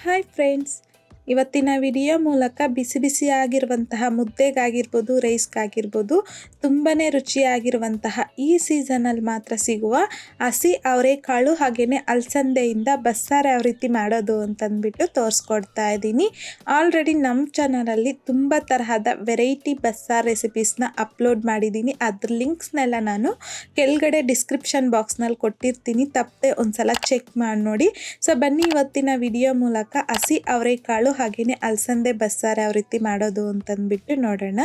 Hi friends ಇವತ್ತಿನ video ಮೂಲಕ ಬಿಸಿ ಬಿಸಿಯಾಗಿರುವಂತಹ ಮುದ್ದೆಗಾಗಿರ್ಬೋದು, ರೈಸ್ಗಾಗಿರ್ಬೋದು ತುಂಬಾ ರುಚಿಯಾಗಿರುವಂತಹ ಈ ಸೀಸನಲ್ಲಿ ಮಾತ್ರ ಸಿಗುವ ಹಸಿ ಅವರೆಕಾಳು ಹಾಗೆಯೇ ಅಲಸಂದೆಯಿಂದ ಬಸ್ಸಾರು ಯಾವ ರೀತಿ ಮಾಡೋದು ಅಂತಂದ್ಬಿಟ್ಟು ತೋರಿಸ್ಕೊಡ್ತಾ ಇದ್ದೀನಿ. ಆಲ್ರೆಡಿ ನಮ್ಮ ಚಾನಲಲ್ಲಿ ತುಂಬ ತರಹದ ವೆರೈಟಿ ಬಸ್ಸಾರು ರೆಸಿಪೀಸ್ನ ಅಪ್ಲೋಡ್ ಮಾಡಿದ್ದೀನಿ. ಅದ್ರ ಲಿಂಕ್ಸ್ನೆಲ್ಲ ನಾನು ಕೆಳಗಡೆ ಡಿಸ್ಕ್ರಿಪ್ಷನ್ ಬಾಕ್ಸ್ನಲ್ಲಿ ಕೊಟ್ಟಿರ್ತೀನಿ. ತಪ್ಪದೆ ಒಂದ್ಸಲ ಚೆಕ್ ಮಾಡಿ ನೋಡಿ. ಸೊ ಬನ್ನಿ ಇವತ್ತಿನ ವಿಡಿಯೋ ಮೂಲಕ ಹಸಿ ಅವರೆಕಾಳು ಹಾಗೆಯೇ ಅಲಸಂದೆ ಬಸ್ಸಾರು ಯಾವ ರೀತಿ ಮಾಡೋದು ಅಂತಂದ್ಬಿಟ್ಟು ನೋಡೋಣ.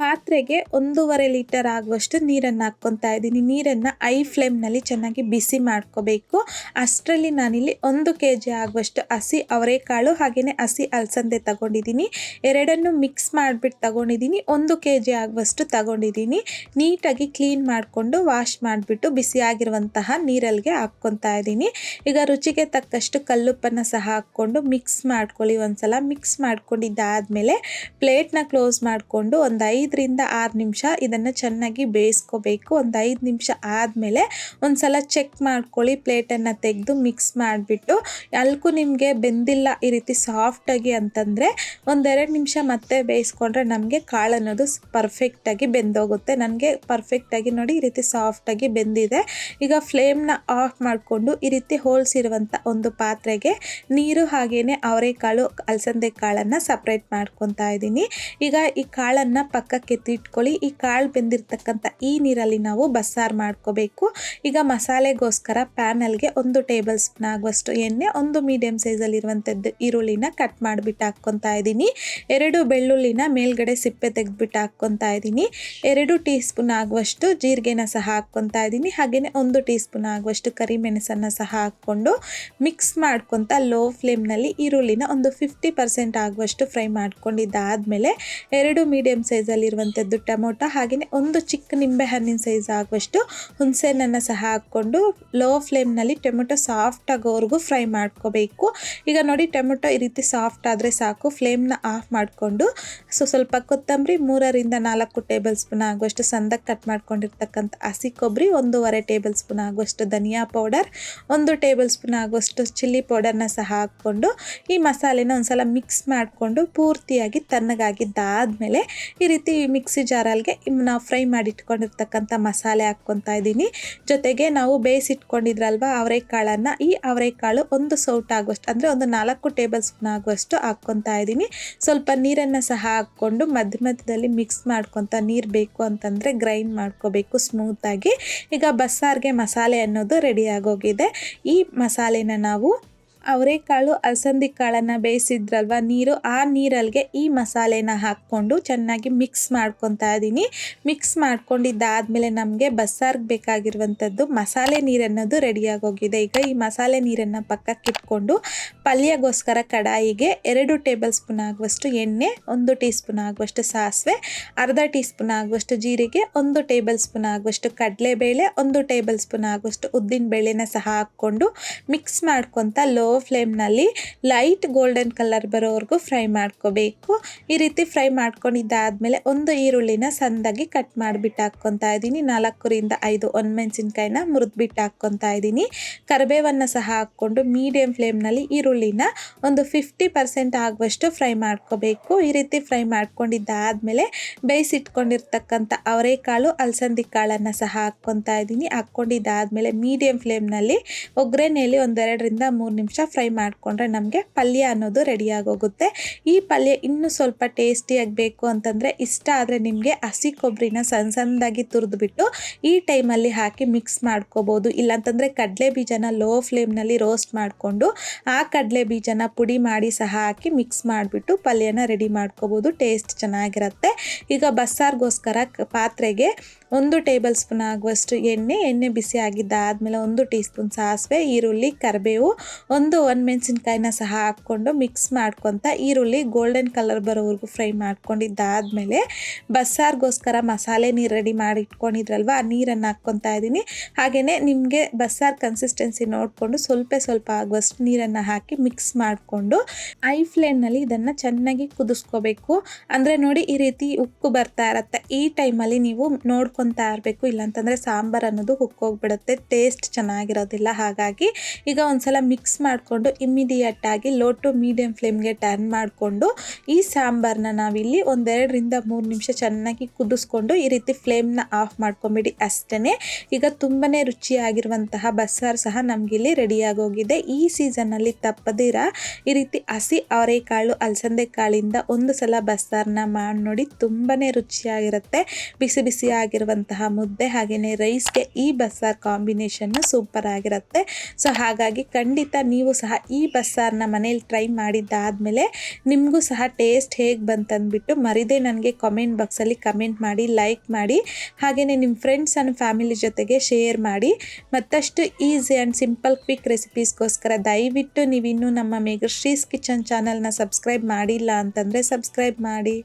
ಪಾತ್ರೆಗೆ ಒಂದೂವರೆ ಲೀಟರ್ ಆಗುವಷ್ಟು ನೀರನ್ನು ಹಾಕ್ಕೊತಾ ಇದ್ದೀನಿ. ನೀರನ್ನು ಐ ಫ್ಲೇಮ್ನಲ್ಲಿ ಚೆನ್ನಾಗಿ ಬಿಸಿ ಮಾಡ್ಕೋಬೇಕು. ಅಷ್ಟರಲ್ಲಿ ನಾನಿಲ್ಲಿ ಒಂದು ಕೆ ಜಿ ಆಗುವಷ್ಟು ಹಸಿ ಅವರೆಕಾಳು ಹಾಗೆಯೇ ಹಸಿ ಅಲಸಂದೆ ತಗೊಂಡಿದ್ದೀನಿ. ಎರಡನ್ನು ಮಿಕ್ಸ್ ಮಾಡಿಬಿಟ್ಟು ತಗೊಂಡಿದ್ದೀನಿ. ಒಂದು ಕೆ ಜಿ ಆಗುವಷ್ಟು ತಗೊಂಡಿದ್ದೀನಿ. ನೀಟಾಗಿ ಕ್ಲೀನ್ ಮಾಡಿಕೊಂಡು ವಾಶ್ ಮಾಡಿಬಿಟ್ಟು ಬಿಸಿಯಾಗಿರುವಂತಹ ನೀರಲ್ಲಿಗೆ ಹಾಕ್ಕೊತಾ ಇದ್ದೀನಿ. ಈಗ ರುಚಿಗೆ ತಕ್ಕಷ್ಟು ಕಲ್ಲುಪ್ಪನ್ನು ಸಹ ಹಾಕ್ಕೊಂಡು ಮಿಕ್ಸ್ ಮಾಡ್ಕೊಳ್ಳಿ ಒಂದ್ಸಲ. ಮಿಕ್ಸ್ ಮಾಡ್ಕೊಂಡಿದ್ದಾದಮೇಲೆ ಪ್ಲೇಟ್ನ ಕ್ಲೋಸ್ ಮಾಡಿಕೊಂಡು ಒಂದು ಐದರಿಂದ ಆರು ನಿಮಿಷ ಇದನ್ನು ಚೆನ್ನಾಗಿ ಬೇಯಿಸ್ಕೋಬೇಕು. ಒಂದು ಐದು ನಿಮಿಷ ಆದಮೇಲೆ ಒಂದು ಸಲ ಚೆಕ್ ಮಾಡ್ಕೊಳ್ಳಿ ಪ್ಲೇಟನ್ನು ತೆಗೆದು ಮಿಕ್ಸ್ ಮಾಡಿಬಿಟ್ಟು. ಅಲ್ಕು ನಿಮಗೆ ಬೆಂದಿಲ್ಲ ಈ ರೀತಿ ಸಾಫ್ಟಾಗಿ ಅಂತಂದರೆ ಒಂದೆರಡು ನಿಮಿಷ ಮತ್ತೆ ಬೇಯಿಸ್ಕೊಂಡ್ರೆ ನಮಗೆ ಕಾಳು ಅನ್ನೋದು ಪರ್ಫೆಕ್ಟಾಗಿ ಬೆಂದೋಗುತ್ತೆ. ನನಗೆ ಪರ್ಫೆಕ್ಟಾಗಿ ನೋಡಿ ಈ ರೀತಿ ಸಾಫ್ಟಾಗಿ ಬೆಂದಿದೆ. ಈಗ ಫ್ಲೇಮ್ನ ಆಫ್ ಮಾಡಿಕೊಂಡು ಈ ರೀತಿ ಹೋಲ್ಸ್ ಇರುವಂಥ ಒಂದು ಪಾತ್ರೆಗೆ ನೀರು ಹಾಗೆಯೇ ಅವರೆಕಾಳು, ಅಲಸಂದೆ ಕಾಳನ್ನು ಸಪ್ರೇಟ್ ಮಾಡ್ಕೊತಾ ಇದ್ದೀನಿ. ಈಗ ಈ ಕಾಳನ್ನು ಪಕ್ಕಕ್ಕೆ ಎತ್ತಿಟ್ಕೊಳ್ಳಿ ಈ ಕಾಳು ಬೆಂದಿರ್ತಕ್ಕಂಥ ಈ ನೀರಲ್ಲಿ ನಾವು ಬಸ್ಸಾರು ಮಾಡ್ಕೋಬೇಕು. ಈಗ ಮಸಾಲೆಗೋಸ್ಕರ ಪ್ಯಾನಲ್ಗೆ ಒಂದು ಟೇಬಲ್ ಸ್ಪೂನ್ ಆಗುವಷ್ಟು ಎಣ್ಣೆ, ಒಂದು ಮೀಡಿಯಂ ಸೈಜಲ್ಲಿರುವಂಥದ್ದು ಈರುಳ್ಳಿನ ಕಟ್ ಮಾಡಿಬಿಟ್ಟು ಹಾಕ್ಕೊತಾ ಇದ್ದೀನಿ ಎರಡು ಬೆಳ್ಳುಳ್ಳಿನ ಮೇಲ್ಗಡೆ ಸಿಪ್ಪೆ ತೆಗೆದುಬಿಟ್ಟು ಹಾಕ್ಕೊತಾ ಇದ್ದೀನಿ ಎರಡು ಟೀ ಸ್ಪೂನ್ ಆಗುವಷ್ಟು ಜೀರಿಗೆನ ಸಹ ಹಾಕ್ಕೊತಾ ಇದ್ದೀನಿ ಹಾಗೆಯೇ ಒಂದು ಟೀ ಸ್ಪೂನ್ ಆಗುವಷ್ಟು ಕರಿಮೆಣಸನ್ನು ಸಹ ಹಾಕ್ಕೊಂಡು ಮಿಕ್ಸ್ ಮಾಡ್ಕೊತ ಲೋ ಫ್ಲೇಮ್ನಲ್ಲಿ ಈರುಳ್ಳಿನ ಒಂದು ಫಿಫ್ಟಿ ಪರ್ಸೆಂಟ್ ಆಗುವಷ್ಟು ಫ್ರೈ ಮಾಡ್ಕೊಂಡಿದ್ದಾದಮೇಲೆ ಎರಡು ಮೀಡಿಯಮ್ ಸೈಜಲ್ಲಿರುವಂಥದ್ದು ಟೊಮೊಟೊ ಹಾಗೆಯೇ ಒಂದು ಚಿಕ್ಕ ನಿಂಬೆ ಹಣ್ಣಿನ ಸೈಜ್ ಆಗುವಷ್ಟು ಹುಣಸೆಹಣ್ಣನ್ನು ಸಹ ಹಾಕ್ಕೊಂಡು ಲೋ ಫ್ಲೇಮ್ನಲ್ಲಿ ಟೊಮೆಟೊ ಸಾಫ್ಟ್ ಆಗೋವರೆಗೂ ಫ್ರೈ ಮಾಡ್ಕೋಬೇಕು. ಈಗ ನೋಡಿ ಟೊಮೆಟೊ ಈ ರೀತಿ ಸಾಫ್ಟ್ ಆದರೆ ಸಾಕು. ಫ್ಲೇಮ್ನ ಆಫ್ ಮಾಡಿಕೊಂಡು ಸೊ ಸ್ವಲ್ಪ ಕೊತ್ತಂಬರಿ ಮೂರರಿಂದ ನಾಲ್ಕು ಟೇಬಲ್ ಸ್ಪೂನ್ ಆಗುವಷ್ಟು ಸಂದಕ್ಕೆ ಕಟ್ ಮಾಡ್ಕೊಂಡಿರ್ತಕ್ಕಂಥ ಹಸಿ ಕೊಬ್ಬರಿ, ಒಂದೂವರೆ ಟೇಬಲ್ ಸ್ಪೂನ್ ಆಗುವಷ್ಟು ಧನಿಯಾ ಪೌಡರ್ ಒಂದು ಟೇಬಲ್ ಸ್ಪೂನ್ ಆಗುವಷ್ಟು ಚಿಲ್ಲಿ ಪೌಡರ್ನ ಸಹ ಹಾಕ್ಕೊಂಡು ಈ ಮಸಾಲೆನ ಒಂದು ಸಲ ಮಿಕ್ಸ್ ಮಾಡಿಕೊಂಡು ಪೂರ್ತಿಯಾಗಿ ತಣ್ಣಗಾಗಿದ್ದಾದಮೇಲೆ ಈ ರೀತಿ ಮಿಕ್ಸಿ ಜಾರಲ್ಗೆ ನಾವು ಫ್ರೈ ಮಾಡಿ ಇಟ್ಕೊಂಡಿರ್ತಕ್ಕಂಥ ಮಸಾಲೆ ಹಾಕ್ಕೊತಾ ಇದ್ದೀನಿ. ಜೊತೆಗೆ ನಾವು ಬೇಯಿಸಿಟ್ಕೊಂಡಿದ್ರಲ್ವ ಅವರೆಕಾಳನ್ನು, ಈ ಅವರೆಕಾಳು ಒಂದು ಸೌಟ್ ಆಗುವಷ್ಟು, ಅಂದರೆ ಒಂದು ನಾಲ್ಕು ಟೇಬಲ್ ಸ್ಪೂನ್ ಆಗುವಷ್ಟು ಹಾಕ್ಕೊತಾ ಇದ್ದೀನಿ. ಸ್ವಲ್ಪ ನೀರನ್ನು ಸಹ ಹಾಕ್ಕೊಂಡು ಮಧ್ಯ ಮಧ್ಯದಲ್ಲಿ ಮಿಕ್ಸ್ ಮಾಡ್ಕೊತ ನೀರು ಬೇಕು ಅಂತಂದರೆ ಗ್ರೈಂಡ್ ಮಾಡ್ಕೋಬೇಕು ಸ್ಮೂತಾಗಿ ಈಗ ಬಸ್ಸಾರಿಗೆ ಮಸಾಲೆ ಅನ್ನೋದು ರೆಡಿ ಆಗೋಗಿದೆ. ಈ ಮಸಾಲೆನ ನಾವು ಅವರೆಕಾಳು ಅಲಸಂದಿ ಕಾಳನ್ನು ಬೇಯಿಸಿದ್ರಲ್ವ? ನೀರು, ಆ ನೀರಲ್ಲಿಗೆ ಈ ಮಸಾಲೆನ ಹಾಕ್ಕೊಂಡು ಚೆನ್ನಾಗಿ ಮಿಕ್ಸ್ ಮಾಡ್ಕೊತಾ ಇದ್ದೀನಿ. ಮಿಕ್ಸ್ ಮಾಡ್ಕೊಂಡಿದ್ದಾದಮೇಲೆ ನಮಗೆ ಬಸ್ಸಾರ್ಗೆ ಬೇಕಾಗಿರುವಂಥದ್ದು ಮಸಾಲೆ ನೀರನ್ನೋದು ರೆಡಿಯಾಗೋಗಿದೆ ಈಗ ಈ ಮಸಾಲೆ ನೀರನ್ನು ಪಕ್ಕಕ್ಕಿಟ್ಕೊಂಡು ಪಲ್ಯಗೋಸ್ಕರ ಕಡಾಯಿಗೆ ಎರಡು ಟೇಬಲ್ ಸ್ಪೂನ್ ಆಗುವಷ್ಟು ಎಣ್ಣೆ, ಒಂದು ಟೀ ಸ್ಪೂನ್ ಆಗುವಷ್ಟು ಸಾಸಿವೆ, ಅರ್ಧ ಟೀ ಸ್ಪೂನ್ ಆಗುವಷ್ಟು ಜೀರಿಗೆ, ಒಂದು ಟೇಬಲ್ ಸ್ಪೂನ್ ಆಗುವಷ್ಟು ಕಡಲೆಬೇಳೆ, ಒಂದು ಟೇಬಲ್ ಸ್ಪೂನ್ ಆಗುವಷ್ಟು ಉದ್ದಿನ ಬೇಳೆನ ಸಹ ಹಾಕ್ಕೊಂಡು ಮಿಕ್ಸ್ ಮಾಡ್ಕೊತ ಲೋ ಫ್ಲೇಮ್ನಲ್ಲಿ ಲೈಟ್ ಗೋಲ್ಡನ್ ಕಲರ್ ಬರೋವರೆಗೂ ಫ್ರೈ ಮಾಡ್ಕೋಬೇಕು. ಈ ರೀತಿ ಫ್ರೈ ಮಾಡ್ಕೊಂಡಿದ್ದಾದಮೇಲೆ ಒಂದು ಈರುಳ್ಳಿನ ಸಂದಾಗಿ ಕಟ್ ಮಾಡಿಬಿಟ್ಟು ಹಾಕ್ಕೊತಾ ಇದ್ದೀನಿ. ನಾಲ್ಕರಿಂದ ಐದು ಒಣಮೆಣಸಿನ್ಕಾಯಿನ ಮುರಿದ್ಬಿಟ್ಟು ಹಾಕ್ಕೊತಾ ಇದ್ದೀನಿ. ಕರಿಬೇವನ್ನು ಸಹ ಹಾಕ್ಕೊಂಡು ಮೀಡಿಯಂ ಫ್ಲೇಮ್ನಲ್ಲಿ ಈರುಳ್ಳಿನ ಒಂದು ಫಿಫ್ಟಿ ಪರ್ಸೆಂಟ್ ಆಗುವಷ್ಟು ಫ್ರೈ ಮಾಡ್ಕೋಬೇಕು. ಈ ರೀತಿ ಫ್ರೈ ಮಾಡ್ಕೊಂಡಿದ್ದಾದಮೇಲೆ ಬೇಯಿಸಿಟ್ಕೊಂಡಿರ್ತಕ್ಕಂಥ ಅವರೆಕಾಳು, ಅಲಸಂದಿ ಕಾಳನ್ನು ಸಹ ಹಾಕ್ಕೊತಾ ಇದ್ದೀನಿ. ಹಾಕ್ಕೊಂಡಿದ್ದಾದಮೇಲೆ ಮೀಡಿಯಂ ಫ್ಲೇಮ್ನಲ್ಲಿ ಒಗ್ಗರಣೆಯಲ್ಲಿ ಒಂದೆರಡರಿಂದ ಮೂರು ನಿಮಿಷ ಫ್ರೈ ಮಾಡಿಕೊಂಡ್ರೆ ನಮಗೆ ಪಲ್ಯ ಅನ್ನೋದು ರೆಡಿಯಾಗೋಗುತ್ತೆ ಈ ಪಲ್ಯ ಇನ್ನೂ ಸ್ವಲ್ಪ ಟೇಸ್ಟಿಯಾಗಿ ಬೇಕು ಅಂತಂದರೆ ಇಷ್ಟ ಆದರೆ ನಿಮಗೆ ಹಸಿ ಕೊಬ್ಬರಿನ ಸಣ್ಣ ಸಣ್ಣದಾಗಿ ತುರಿದ್ಬಿಟ್ಟು ಈ ಟೈಮಲ್ಲಿ ಹಾಕಿ ಮಿಕ್ಸ್ ಮಾಡ್ಕೋಬೋದು. ಇಲ್ಲಾಂತಂದರೆ ಕಡಲೆ ಬೀಜನ ಲೋ ಫ್ಲೇಮ್ನಲ್ಲಿ ರೋಸ್ಟ್ ಮಾಡಿಕೊಂಡು ಆ ಕಡಲೆ ಬೀಜನ ಪುಡಿ ಮಾಡಿ ಸಹ ಹಾಕಿ ಮಿಕ್ಸ್ ಮಾಡಿಬಿಟ್ಟು ಪಲ್ಯನ ರೆಡಿ ಮಾಡ್ಕೋಬೋದು. ಟೇಸ್ಟ್ ಚೆನ್ನಾಗಿರುತ್ತೆ. ಈಗ ಬಸ್ಸಾರಿಗೋಸ್ಕರ ಪಾತ್ರೆಗೆ ಒಂದು ಟೇಬಲ್ ಸ್ಪೂನ್ ಆಗುವಷ್ಟು ಎಣ್ಣೆ ಎಣ್ಣೆ ಬಿಸಿ ಆಗಿದ್ದಾದಮೇಲೆ ಒಂದು ಟೀ ಸ್ಪೂನ್ ಸಾಸಿವೆ, ಈರುಳ್ಳಿ, ಕರಿಬೇವು, ಒಂದು ಒಣಮೆಣಸಿನ್ಕಾಯಿನ ಸಹ ಹಾಕ್ಕೊಂಡು ಮಿಕ್ಸ್ ಮಾಡ್ಕೊತ ಈರುಳ್ಳಿ ಗೋಲ್ಡನ್ ಕಲರ್ ಬರೋವರೆಗೂ ಫ್ರೈ ಮಾಡ್ಕೊಂಡಿದ್ದಾದಮೇಲೆ ಬಸ್ಸಾರಿಗೋಸ್ಕರ ಮಸಾಲೆ ನೀರು ರೆಡಿ ಮಾಡಿ ಇಟ್ಕೊಂಡಿದ್ರಲ್ವ ಆ ನೀರನ್ನು ಹಾಕ್ಕೊತಾ ಇದ್ದೀನಿ. ಹಾಗೆಯೇ ನಿಮಗೆ ಬಸ್ಸಾರು ಕನ್ಸಿಸ್ಟೆನ್ಸಿ ನೋಡಿಕೊಂಡು ಸ್ವಲ್ಪ ಸ್ವಲ್ಪ ಆಗುವಷ್ಟು ನೀರನ್ನು ಹಾಕಿ ಮಿಕ್ಸ್ ಮಾಡಿಕೊಂಡು ಐ ಫ್ಲೇಮ್ನಲ್ಲಿ ಇದನ್ನು ಚೆನ್ನಾಗಿ ಕುದಿಸ್ಕೋಬೇಕು. ಅಂದರೆ ನೋಡಿ ಈ ರೀತಿ ಉಕ್ಕು ಬರ್ತಾ ಇರತ್ತೆ. ಈ ಟೈಮಲ್ಲಿ ನೀವು ನೋಡ್ಕೊತಾ ಇರಬೇಕು. ಇಲ್ಲಾಂತಂದರೆ ಸಾಂಬಾರು ಅನ್ನೋದು ಉಕ್ಕೋಗ್ಬಿಡುತ್ತೆ. ಟೇಸ್ಟ್ ಚೆನ್ನಾಗಿರೋದಿಲ್ಲ. ಹಾಗಾಗಿ ಈಗ ಒಂದ್ಸಲ ಮಿಕ್ಸ್ ಮಾಡಿ ಮಾಡಿಕೊಂಡು ಇಮ್ಮಿಡಿಯೇಟ್ ಆಗಿ ಲೋ ಟು ಮೀಡಿಯಂ ಫ್ಲೇಮ್ಗೆ ಟರ್ನ್ ಮಾಡಿಕೊಂಡು ಈ ಸಾಂಬಾರನ್ನ ನಾವಿಲ್ಲಿ ಒಂದೆರಡರಿಂದ ಮೂರು ನಿಮಿಷ ಚೆನ್ನಾಗಿ ಕುದಿಸ್ಕೊಂಡು ಈ ರೀತಿ ಫ್ಲೇಮ್ನ ಆಫ್ ಮಾಡ್ಕೊಂಬಿಡಿ ಅಷ್ಟೇ ಈಗ ತುಂಬಾ ರುಚಿಯಾಗಿರುವಂತಹ ಬಸ್ಸಾರು ಸಹ ನಮಗಿಲ್ಲಿ ರೆಡಿಯಾಗೋಗಿದೆ ಈ ಸೀಸನ್ನಲ್ಲಿ ತಪ್ಪದಿರ ಈ ರೀತಿ ಹಸಿ ಅವರೆಕಾಳು ಅಲಸಂದೆ ಕಾಳಿಂದ ಒಂದು ಸಲ ಬಸ್ಸಾರನ್ನ ಮಾಡಿ ನೋಡಿ ತುಂಬಾ ರುಚಿಯಾಗಿರುತ್ತೆ. ಬಿಸಿ ಬಿಸಿ ಆಗಿರುವಂತಹ ಮುದ್ದೆ ಹಾಗೆಯೇ ರೈಸ್ಗೆ ಈ ಬಸ್ಸಾರು ಕಾಂಬಿನೇಷನ್ನು ಸೂಪರ್ ಆಗಿರುತ್ತೆ. ಸೊ ಹಾಗಾಗಿ ಖಂಡಿತ ನೀವು ಸಹ ಈ ಬಸ್ಸಾರನ್ನ ಮನೇಲಿ ಟ್ರೈ ಮಾಡಿದ್ದಾದಮೇಲೆ ನಿಮಗೂ ಸಹ ಟೇಸ್ಟ್ ಹೇಗೆ ಬಂತಂದ್ಬಿಟ್ಟು ಮರಿದೇ ನನಗೆ ಕಮೆಂಟ್ ಬಾಕ್ಸಲ್ಲಿ ಕಮೆಂಟ್ ಮಾಡಿ ಲೈಕ್ ಮಾಡಿ ಹಾಗೆಯೇ ನಿಮ್ಮ ಫ್ರೆಂಡ್ಸ್ ಆ್ಯಂಡ್ ಫ್ಯಾಮಿಲಿ ಜೊತೆಗೆ ಶೇರ್ ಮಾಡಿ. ಮತ್ತಷ್ಟು ಈಸಿ ಆ್ಯಂಡ್ ಸಿಂಪಲ್ ಕ್ವಿಕ್ ರೆಸಿಪೀಸ್ಗೋಸ್ಕರ ದಯವಿಟ್ಟು ನೀವಿನ್ನೂ ನಮ್ಮ ಮೇಘಶ್ರೀಸ್ ಕಿಚನ್ ಚಾನಲ್ನ ಸಬ್ಸ್ಕ್ರೈಬ್ ಮಾಡಿಲ್ಲ ಅಂತಂದರೆ ಸಬ್ಸ್ಕ್ರೈಬ್ ಮಾಡಿ.